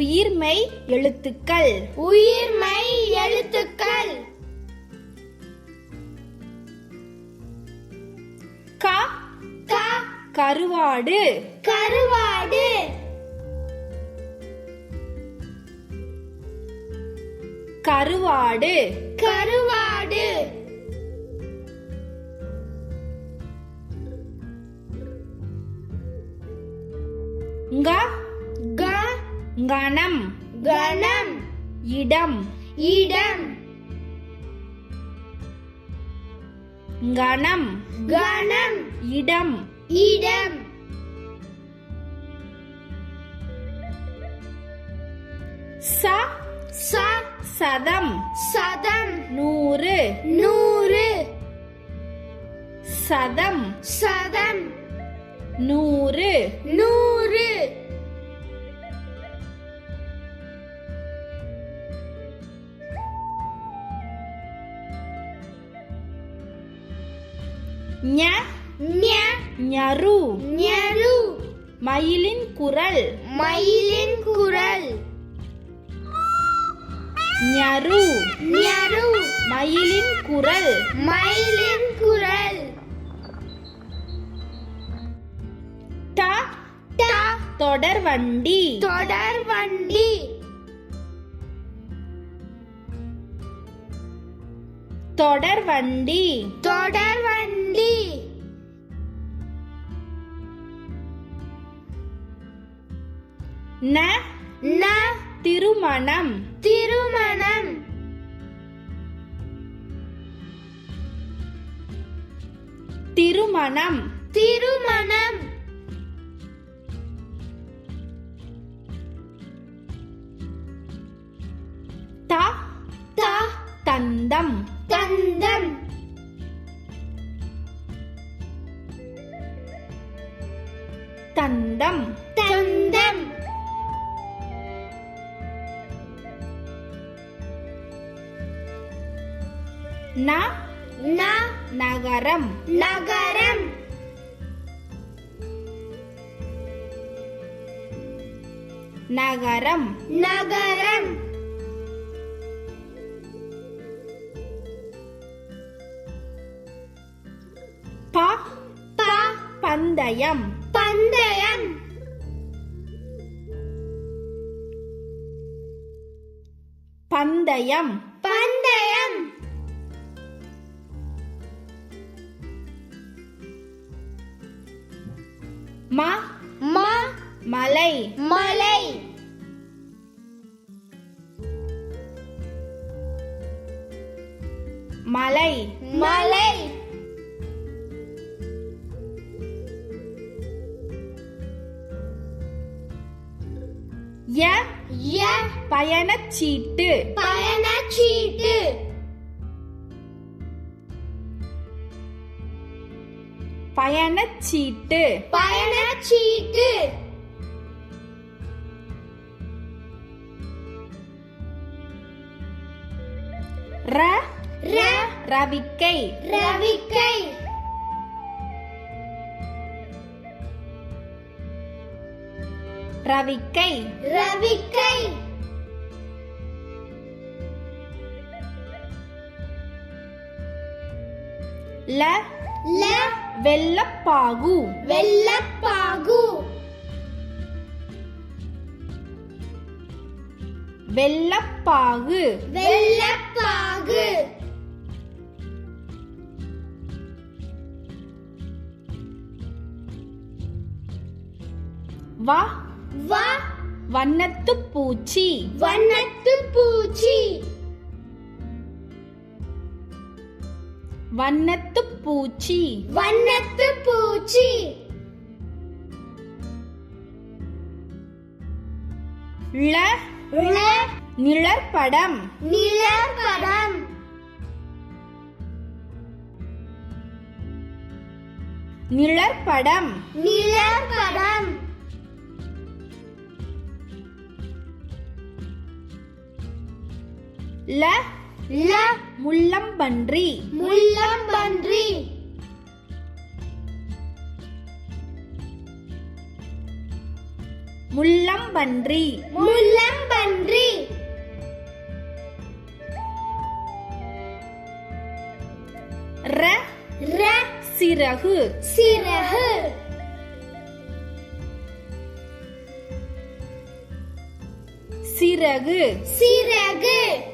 உயிர்மெய் எழுத்துக்கள். உயிர்மை எழுத்துக்கள். க க. கருவாடு. கருவாடு. கருவாடு. கருவாடு. ங்க கணம். கணம். இடம். இடம். கணம். கணம். இடம். இடம். ச. ச. சதம். சதம். நூறு. நூறு. சதம். சதம். நூறு. நூறு. ஞ ஞ ஞரு. ஞரு. மயிலின் குரல். மயிலின் குரல். ஞரு. ஞரு. மயிலின் குரல். மயிலின் குரல். ட ட. தொடர் வண்டி. தொடர் வண்டி. தொடர் வண்டி. தொடர் வண்டி. ந ந திருமணம். திருமணம். திருமணம். திருமணம். த த தந்தம். தந்தம். தந்தம். ந. ந. நகரம். நகரம். நகரம். நகரம். பந்தயம். பந்தயம். பந்தயம். பந்தயம். ம ம மலை. மலை. மலை. மலை. பயணச்சீட்டு. பயணச்சீட்டு. பயணச்சீட்டு. பயணச்சீட்டு. ர ர. ரவிக்கை. ரவிக்கை. ரவிக்கை. ரவிக்கை. ல. ல. வெள்ளப்பாகு. வெள்ளப்பாகு. வெள்ளப்பாகு. வெள்ளப்பாகு. வ. வ வண்ணத்து பூச்சி. வண்ணத்து பூச்சி. வண்ணத்து பூச்சி. வண்ணத்து பூச்சி. ள ல நிழற்படம். நிலப்படம் நிழற்படம். நிலப்படம் ல ல முள்ளம்பன்றி. முள்ளம்பன்றி. முள்ளம்பன்றி. முள்ளம்பன்றி. ர ர சிறகு. சிறகு. சிறகு. சிறகு.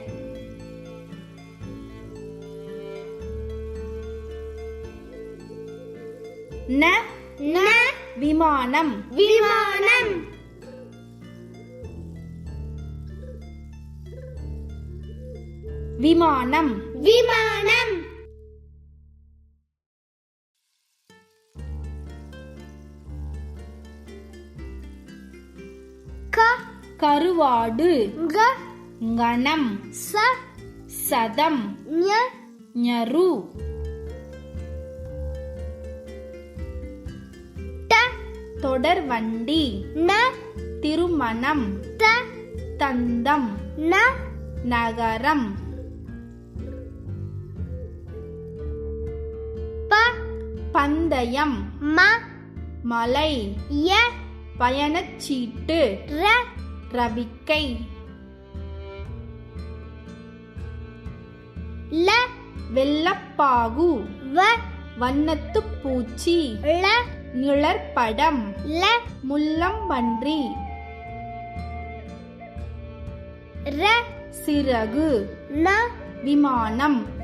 ந ந விமானம். விமானம். விமானம். விமானம். க கருவாடு. க கணம். ச சதம். ஞ ஞரு. தொடர்வண்டி ந. திருமணம். த. தந்தம். ந. நகரம். ப. பந்தயம். ம. மலை. ய. பயணச்சீட்டு. ர. ரபிக்கை ல. வெள்ளப்பாகு. வ. வண்ணத்துப் பூச்சி. ள. நிழற்படம். ல முள்ளம்பன்றி. ர சிறகு. ந விமானம்.